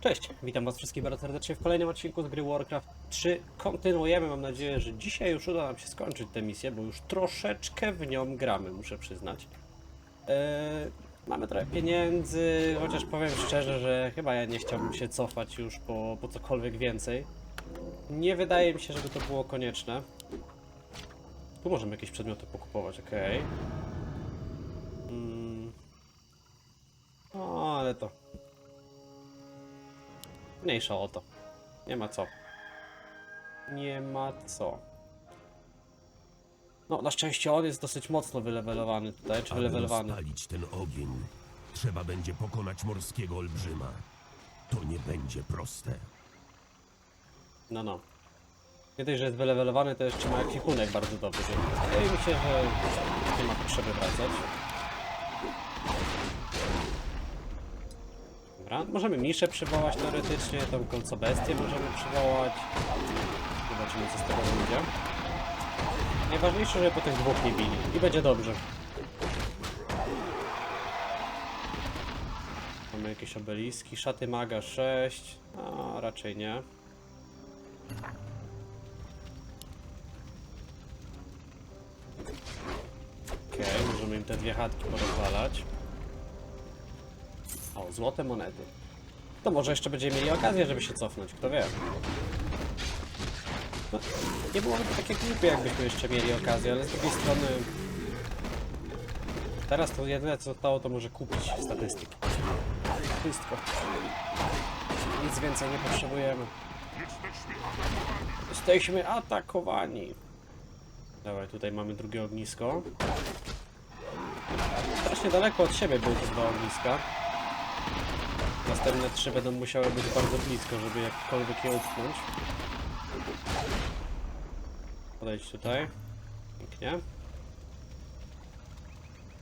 Cześć, witam was wszystkich bardzo serdecznie w kolejnym odcinku z gry Warcraft 3. Kontynuujemy, mam nadzieję, że dzisiaj już uda nam się skończyć tę misję, bo już troszeczkę w nią gramy, muszę przyznać. Eee, mamy trochę pieniędzy, chociaż powiem szczerze, że chyba ja nie chciałbym się cofać już po, po cokolwiek więcej. Nie wydaje mi się, żeby to było konieczne. Tu możemy jakieś przedmioty pokupować, okej. Mm. O, ale to Mniejsza o to. Nie ma co. Nie ma co. No, na szczęście on jest dosyć mocno wylewelowany tutaj, czy Aby wylewelowany. rozpalić ten ogień, trzeba będzie pokonać morskiego olbrzyma. To nie będzie proste. No, no. Nie dość, że jest wylewelowany, to jeszcze ma ekwipunek bardzo dobry, więc wydaje mi się, że nie ma potrzeby wracać. Dobra, możemy miszę przywołać teoretycznie, tą koncobestię możemy przywołać. Zobaczymy, co z tego będzie. Najważniejsze, żeby po tych dwóch nie bili i będzie dobrze. Mamy jakieś obeliski, szaty maga 6, a raczej nie. Okej, możemy im te dwie chatki porozwalać. O, złote monety. To może jeszcze będziemy mieli okazję, żeby się cofnąć, kto wie. No, nie byłoby to takie głupie, jakbyśmy jeszcze mieli okazję, ale z drugiej strony... Teraz to jedyne co zostało, to może kupić statystyki. Wszystko. Nic więcej nie potrzebujemy. Jesteśmy atakowani. Dawaj, tutaj mamy drugie ognisko. Strasznie daleko od siebie były te dwa ogniska. Następne trzy będą musiały być bardzo blisko, żeby jakkolwiek je utknąć. Podejdź tutaj. Pięknie.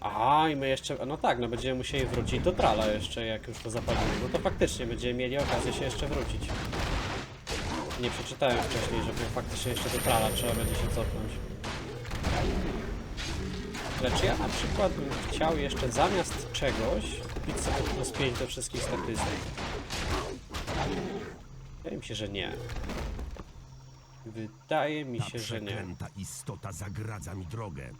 Aha, i my jeszcze, no tak, no będziemy musieli wrócić do Trala jeszcze, jak już to zapalimy. No to faktycznie będziemy mieli okazję się jeszcze wrócić. Nie przeczytałem wcześniej, żeby faktycznie jeszcze do Trala trzeba będzie się cofnąć. Lecz ja na przykład bym chciał jeszcze zamiast czegoś kupić sobie plus 5 do wszystkich statystyk. Wydaje mi się, że nie. Wydaje mi Ta się, że nie. przeklęta istota zagradza mi drogę.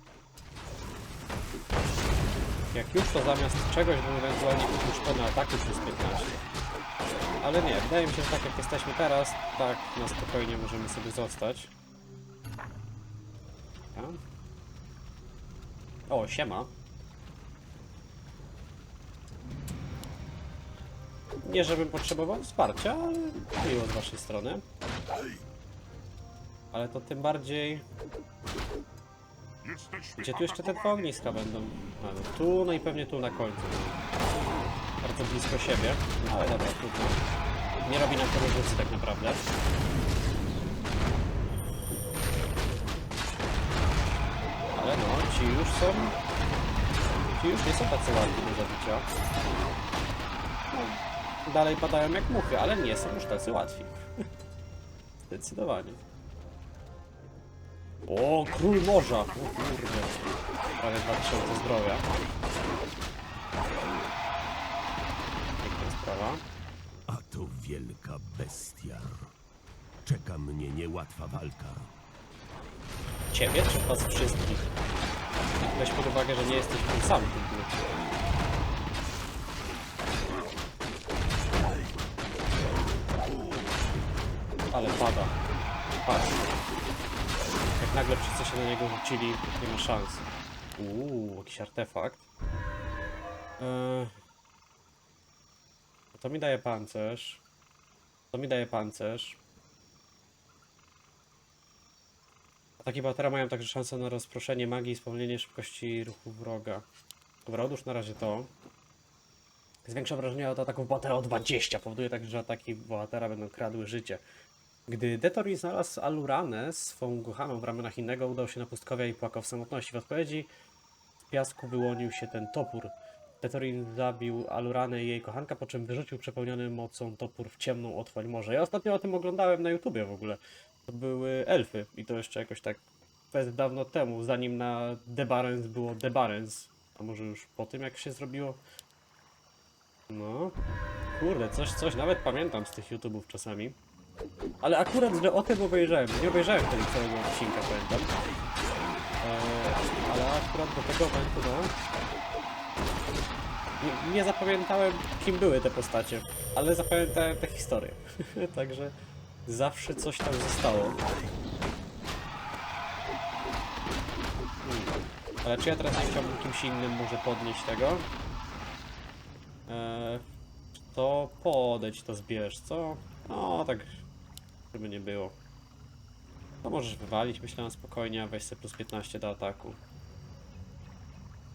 Jak już to zamiast czegoś bym ewentualnie kupił szkodę ataku plus 15. Ale nie, wydaje mi się, że tak jak jesteśmy teraz, tak na spokojnie możemy sobie zostać. Ja? O, siema. Nie, żebym potrzebował wsparcia, ale miło z waszej strony. Ale to tym bardziej... Gdzie tu jeszcze te dwa ogniska będą? A, no tu, no i pewnie tu na końcu. Bardzo blisko siebie. No ale dobra, tu. Nie robi nam to różnicy tak naprawdę. Ci już są... Ci już nie są tacy łatwi do zabicia. No, dalej padają jak muchy, ale nie są już tacy łatwi. Zdecydowanie. O, król morza! O kurde. Prawie 2000 zdrowia. Piękna sprawa. A to wielka bestia. Czeka mnie niełatwa walka. Ciebie czy was wszystkich? Weź pod uwagę, że nie jesteś tym sam tylko. Ale pada. Patrz. Jak nagle wszyscy się na niego rzucili, nie ma szans. Uuu, jakiś artefakt. Eee... To mi daje pancerz. To mi daje pancerz. Ataki bohatera mają także szansę na rozproszenie magii i spowolnienie szybkości ruchu wroga. Dobra, odłóż na razie to. Zwiększa wrażenie od ataków bohatera o 20. Powoduje także, że ataki bohatera będą kradły życie. Gdy Detori znalazł Aluranę, swą głuchaną w ramionach innego, udał się na pustkowia i płakał w samotności. W odpowiedzi z piasku wyłonił się ten topór. Detorin zabił Aluranę i jej kochanka, po czym wyrzucił przepełniony mocą topór w ciemną otwoń morza. Ja ostatnio o tym oglądałem na YouTubie w ogóle. To były elfy i to jeszcze jakoś tak fest dawno temu, zanim na Debarens było Debarens. A może już po tym jak się zrobiło? No. kurde, coś, coś nawet pamiętam z tych YouTube'ów czasami. Ale akurat, że o tym obejrzałem, nie obejrzałem wtedy całego odcinka, pamiętam. Eee, ale akurat do tego momentu, no... Nie, nie zapamiętałem, kim były te postacie, ale zapamiętałem te historie. Także zawsze coś tam zostało. Hmm. Ale czy ja teraz nie chciałbym kimś innym może podnieść tego? Eee, to podejdź, to zbierz, co? No, tak, żeby nie było. To możesz wywalić, myślę spokojnie, a weź sobie plus 15 do ataku.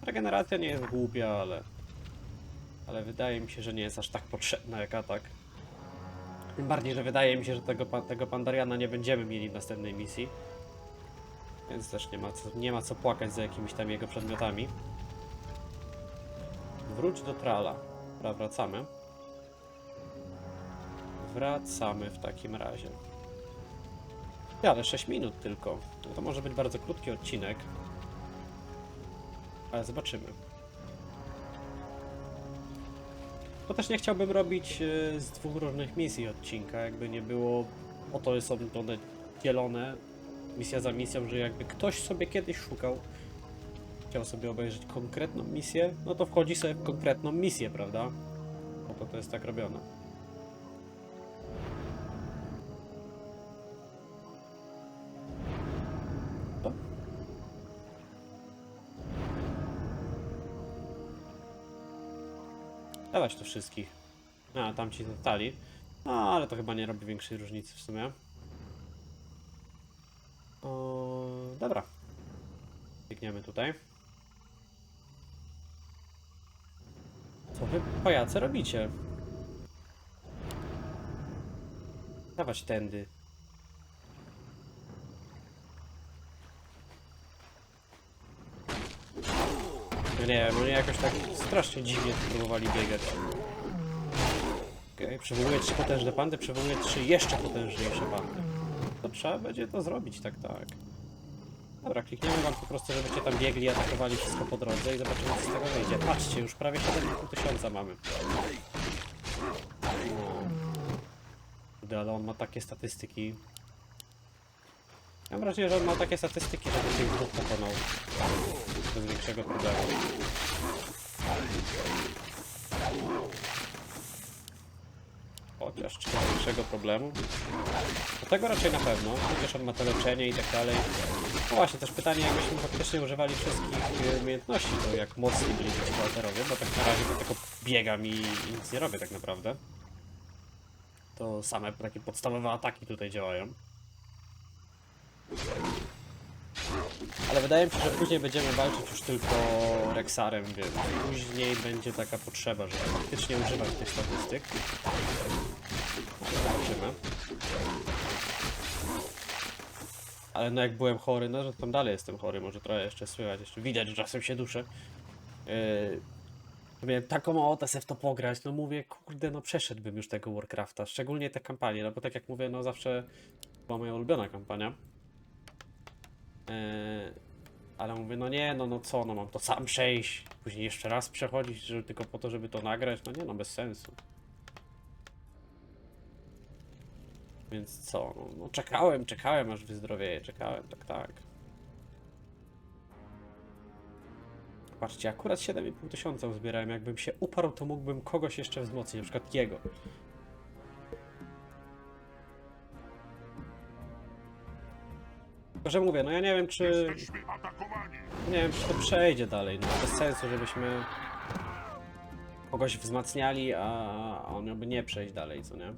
Regeneracja nie jest głupia, ale... Ale wydaje mi się, że nie jest aż tak potrzebna jak atak. Tym bardziej, że wydaje mi się, że tego, tego Pandariana nie będziemy mieli w następnej misji. Więc też nie ma, co, nie ma co płakać za jakimiś tam jego przedmiotami. Wróć do Trala. Dobra, wracamy. Wracamy w takim razie. Ja, ale 6 minut tylko. No to może być bardzo krótki odcinek. Ale zobaczymy. Bo też nie chciałbym robić e, z dwóch różnych misji odcinka, jakby nie było. Oto są one dzielone misja za misją, że jakby ktoś sobie kiedyś szukał, chciał sobie obejrzeć konkretną misję, no to wchodzi sobie w konkretną misję, prawda? Oto to jest tak robione. Dawać to wszystkich. A, tam ci zostali. No, ale to chyba nie robi większej różnicy w sumie. O, dobra. Biegniemy tutaj. Co wy pajace robicie? Dawać tędy. Nie wiem, oni jakoś tak strasznie dziwnie próbowali biegać. Okej, przywołuję trzy potężne pandy, przywołuję trzy jeszcze potężniejsze pandy. To trzeba będzie to zrobić, tak, tak. Dobra, klikniemy wam po prostu, żebyście tam biegli, atakowali wszystko po drodze i zobaczymy, co z tego wyjdzie. Patrzcie, już prawie 7,5 tysiąca mamy. No. Ale on ma takie statystyki. Mam wrażenie, że on ma takie statystyki, żeby tych dwóch pokonał. Bez większego problemu. Chociaż czy bez większego problemu? Do tego raczej na pewno, chociaż on ma to leczenie i tak dalej. No właśnie, też pytanie, jakbyśmy faktycznie używali wszystkich e, umiejętności, to jak mocni byli ci bohaterowie, bo tak na razie to tylko biegam i, i nic nie robię tak naprawdę. To same takie podstawowe ataki tutaj działają. Ale wydaje mi się, że później będziemy walczyć już tylko Rexarem, więc później będzie taka potrzeba, żeby faktycznie używać tych statystyk. Zobaczymy. Ale no jak byłem chory, no że tam dalej jestem chory, może trochę jeszcze słychać, jeszcze widać, że czasem się duszę. Yy, miałem taką ochotę se w to pograć, no mówię, kurde, no przeszedłbym już tego Warcrafta, szczególnie te kampanie, no bo tak jak mówię, no zawsze była moja ulubiona kampania. Yy, ale mówię, no nie, no, no co, no mam to sam przejść, później jeszcze raz przechodzić, żeby, tylko po to, żeby to nagrać, no nie, no bez sensu. Więc co, no, no czekałem, czekałem aż wyzdrowieje, czekałem, tak, tak. Patrzcie, akurat 7,5 tysiąca uzbierałem, jakbym się uparł, to mógłbym kogoś jeszcze wzmocnić, na przykład jego. Tylko, że mówię, no ja nie wiem, czy... Nie wiem, czy to przejdzie dalej. No, bez sensu, żebyśmy kogoś wzmacniali, a on miałby nie przejść dalej, co nie?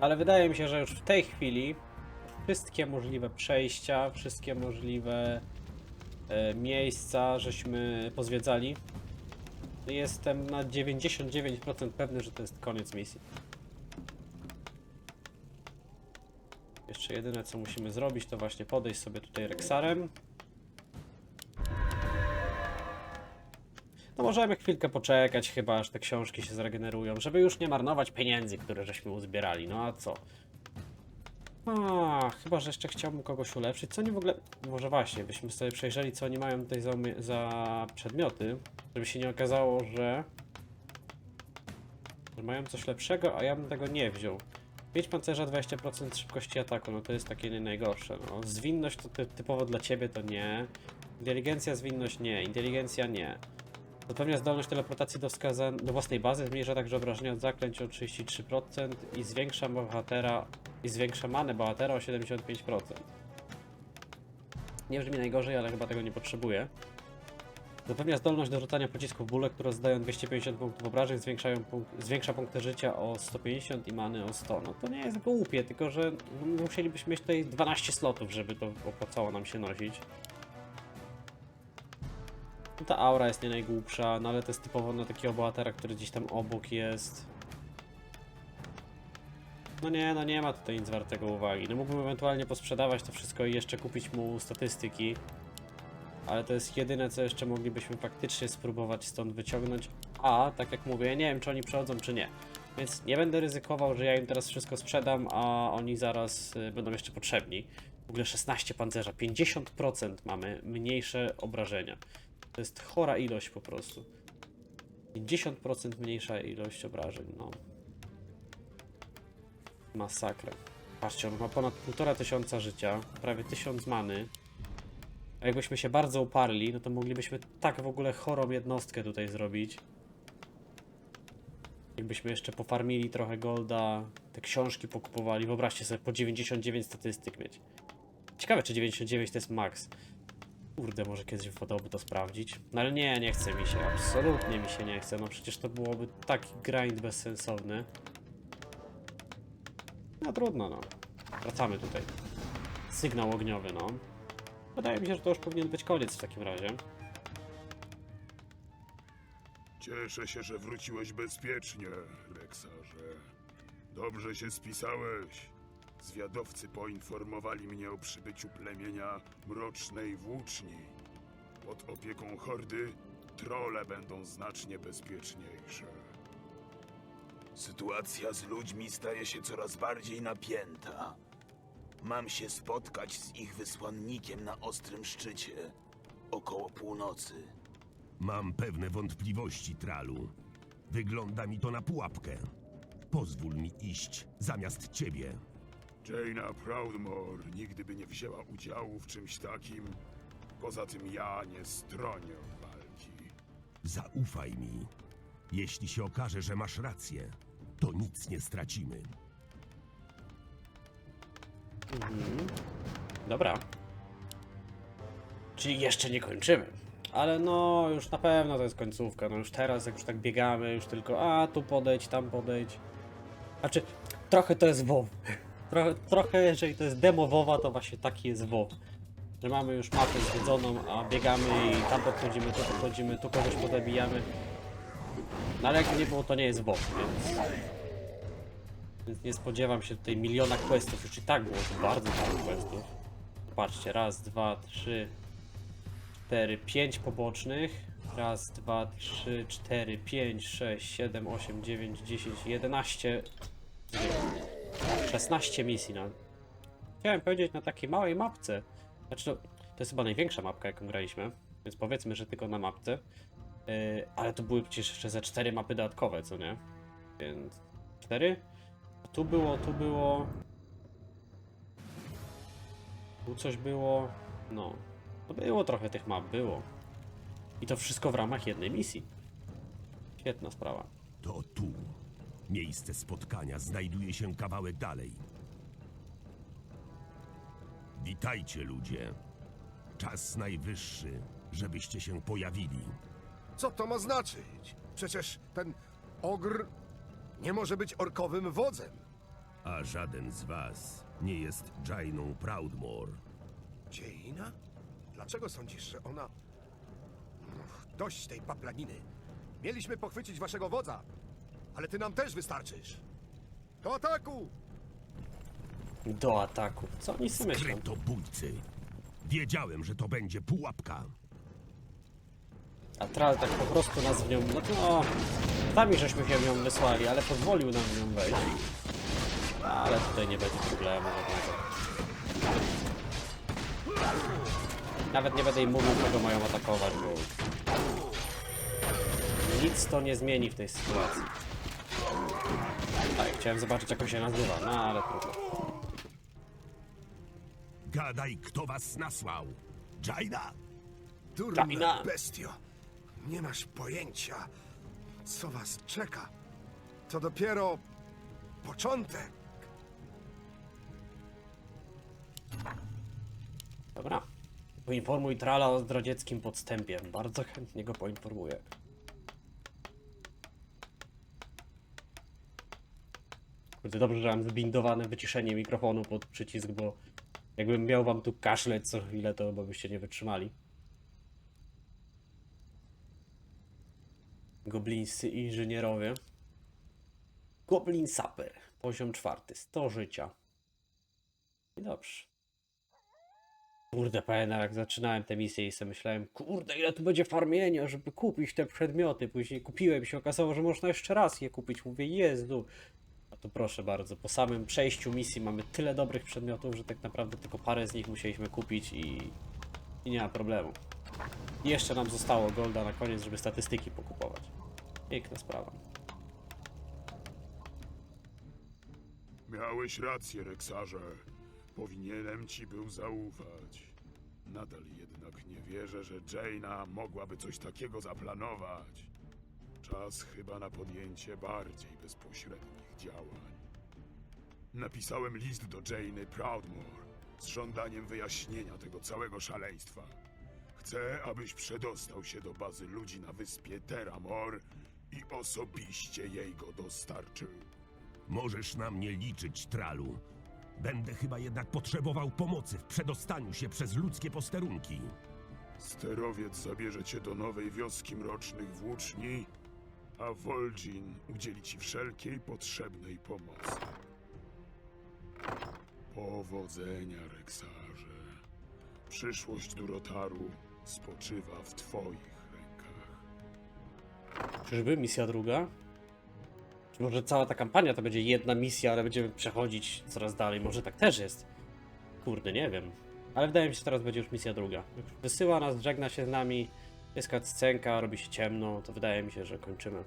Ale wydaje mi się, że już w tej chwili wszystkie możliwe przejścia, wszystkie możliwe e, miejsca, żeśmy pozwiedzali. Jestem na 99% pewny, że to jest koniec misji. Jeszcze jedyne co musimy zrobić to właśnie podejść sobie tutaj Rexarem. No możemy chwilkę poczekać chyba aż te książki się zregenerują, żeby już nie marnować pieniędzy, które żeśmy uzbierali. No a co? A, chyba, że jeszcze chciałbym kogoś ulepszyć. Co oni w ogóle... Może właśnie, byśmy sobie przejrzeli, co oni mają tutaj za, za przedmioty. Żeby się nie okazało, że... Że mają coś lepszego, a ja bym tego nie wziął. 5 pancerza, 20% szybkości ataku, no to jest takie najgorsze. No. Zwinność to ty, typowo dla ciebie to nie. Inteligencja, zwinność nie. Inteligencja nie. Zapewnia zdolność teleportacji do, do własnej bazy, zmniejsza także obrażenia od zaklęć o 33% i zwiększa bohatera i zwiększa manę bohatera o 75%. Nie brzmi najgorzej, ale chyba tego nie potrzebuję. Zapewnia zdolność do rzucania pocisków bóle, które zdają 250 punktów obrażeń, zwiększają punk- zwiększa punkty życia o 150 i many o 100. No to nie jest głupie, tylko że musielibyśmy mieć tutaj 12 slotów, żeby to opłacało nam się nosić. No ta aura jest nie najgłupsza, no ale to jest typowo na takiego bohatera, który gdzieś tam obok jest. No nie, no nie ma tutaj nic wartego uwagi. No mógłbym ewentualnie posprzedawać to wszystko i jeszcze kupić mu statystyki. Ale to jest jedyne, co jeszcze moglibyśmy faktycznie spróbować stąd wyciągnąć. A, tak jak mówię, nie wiem, czy oni przechodzą, czy nie. Więc nie będę ryzykował, że ja im teraz wszystko sprzedam, a oni zaraz y, będą jeszcze potrzebni. W ogóle 16 pancerza, 50% mamy mniejsze obrażenia. To jest chora ilość po prostu. 50% mniejsza ilość obrażeń, no. Masakra. Patrzcie, on ma ponad 1,5 tysiąca życia, prawie 1000 many. A jakbyśmy się bardzo uparli, no to moglibyśmy tak w ogóle chorą jednostkę tutaj zrobić. Jakbyśmy jeszcze pofarmili trochę golda, te książki pokupowali. Wyobraźcie sobie po 99 statystyk mieć. Ciekawe, czy 99 to jest max. Kurde, może kiedyś wypadałoby to sprawdzić. No ale nie, nie chce mi się. Absolutnie mi się nie chce. No przecież to byłoby taki grind bezsensowny. No trudno, no. Wracamy tutaj. Sygnał ogniowy, no. Wydaje mi się, że to już powinien być koniec w takim razie. Cieszę się, że wróciłeś bezpiecznie, Reksarze. Dobrze się spisałeś. Zwiadowcy poinformowali mnie o przybyciu plemienia Mrocznej Włóczni. Pod opieką hordy trole będą znacznie bezpieczniejsze. Sytuacja z ludźmi staje się coraz bardziej napięta. Mam się spotkać z ich wysłannikiem na ostrym szczycie około północy. Mam pewne wątpliwości, Tralu. Wygląda mi to na pułapkę. Pozwól mi iść zamiast ciebie. Jaina Proudmore nigdy by nie wzięła udziału w czymś takim. Poza tym ja nie stronię od walki. Zaufaj mi. Jeśli się okaże, że masz rację, to nic nie stracimy. Dobra. Czyli jeszcze nie kończymy. Ale no, już na pewno to jest końcówka. No już teraz, jak już tak biegamy, już tylko a tu podejdź, tam podejdź. Znaczy, trochę to jest WoW. Trochę, trochę, jeżeli to jest demo WoWa, to właśnie taki jest WoW. Że mamy już mapę zwiedzoną, a biegamy i tam podchodzimy, tu podchodzimy, tu kogoś podabijamy. No ale jakby nie było, to nie jest WoW, więc... Więc nie spodziewam się tutaj miliona questów. Już i tak było tu bardzo dużo questów. Patrzcie, raz, dwa, trzy, cztery, pięć pobocznych. Raz, dwa, trzy, cztery, pięć, sześć, siedem, osiem, dziewięć, dziesięć, jedenaście. Szesnaście misji na. Chciałem powiedzieć na takiej małej mapce. Znaczy, to, to jest chyba największa mapka, jaką graliśmy. Więc powiedzmy, że tylko na mapce. Yy, ale to były przecież jeszcze ze cztery mapy dodatkowe, co nie? Więc. Cztery? Tu było, tu było. Tu coś było. No. To było trochę tych map, było. I to wszystko w ramach jednej misji. Świetna sprawa. To tu. Miejsce spotkania znajduje się kawałek dalej. Witajcie, ludzie. Czas najwyższy, żebyście się pojawili. Co to ma znaczyć? Przecież ten ogr nie może być orkowym wodzem. A żaden z was nie jest Jainą Proudmore. Dziejna? Dlaczego sądzisz, że ona... Dość tej paplaniny. Mieliśmy pochwycić waszego wodza, ale ty nam też wystarczysz. Do ataku! Do ataku. Co oni sobie myślą? Skrytobójcy. Wiedziałem, że to będzie pułapka. A Tral tak po prostu nas w nią. No to. Sami żeśmy się w nią wysłali, ale pozwolił nam w nią wejść. Ale tutaj nie będzie problemu żadnego. Nawet nie będę im mówił, kogo mają atakować, bo nic to nie zmieni w tej sytuacji. Tak, chciałem zobaczyć, jak on się nazywa, no ale trudno. Gadaj, kto was nasłał. Jaina? Durna Jaina. bestio. Nie masz pojęcia, co was czeka. To dopiero początek. Dobra. Poinformuj Trala o zdradzieckim podstępie. Bardzo chętnie go poinformuję. Kurde, dobrze, że mam zbindowane wyciszenie mikrofonu pod przycisk, bo jakbym miał wam tu kaszleć co chwilę, to bo byście nie wytrzymali. Goblińscy inżynierowie. Goblin Saper. Poziom czwarty. 100 życia. I dobrze. Kurde, pamiętam jak zaczynałem tę misję i sobie myślałem, kurde, ile tu będzie farmienia, żeby kupić te przedmioty. Później kupiłem się okazało, że można jeszcze raz je kupić. Mówię, Jezu. A to proszę bardzo, po samym przejściu misji mamy tyle dobrych przedmiotów, że tak naprawdę tylko parę z nich musieliśmy kupić i, i nie ma problemu. I jeszcze nam zostało golda na koniec, żeby statystyki pokupować. Piękna sprawa. Miałeś rację, Reksarze. Powinienem ci był zaufać. Nadal jednak nie wierzę, że Jaina mogłaby coś takiego zaplanować. Czas chyba na podjęcie bardziej bezpośrednich działań. Napisałem list do Jainy Proudmore z żądaniem wyjaśnienia tego całego szaleństwa. Chcę, abyś przedostał się do bazy ludzi na wyspie Terramor i osobiście jej go dostarczył. Możesz na mnie liczyć, Tralu. Będę chyba jednak potrzebował pomocy w przedostaniu się przez ludzkie posterunki. Sterowiec zabierze cię do nowej wioski mrocznych włóczni, a Vol'jin udzieli ci wszelkiej potrzebnej pomocy. Powodzenia, Reksarze. Przyszłość Durotaru spoczywa w twoich rękach. Czyżby misja druga? Może cała ta kampania to będzie jedna misja, ale będziemy przechodzić coraz dalej? Może tak też jest? Kurde, nie wiem. Ale wydaje mi się, że teraz będzie już misja druga. Wysyła nas, żegna się z nami, jest scenka, robi się ciemno, to wydaje mi się, że kończymy.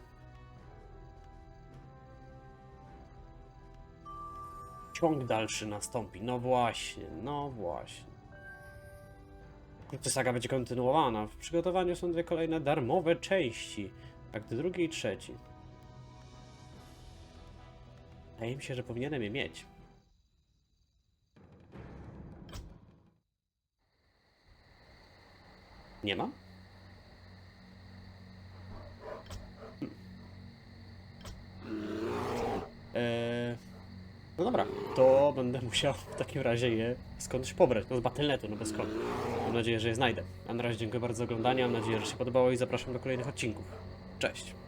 Ciąg dalszy nastąpi. No właśnie, no właśnie. Wkrótce saga będzie kontynuowana. W przygotowaniu są dwie kolejne darmowe części. Akt drugi i trzeci. Wydaje mi się, że powinienem je mieć. Nie ma? Eee, no dobra, to będę musiał w takim razie je skądś pobrać. No z Battle.netu, no bez skąd. Mam nadzieję, że je znajdę. A na razie dziękuję bardzo za oglądanie, mam nadzieję, że się podobało i zapraszam do kolejnych odcinków. Cześć!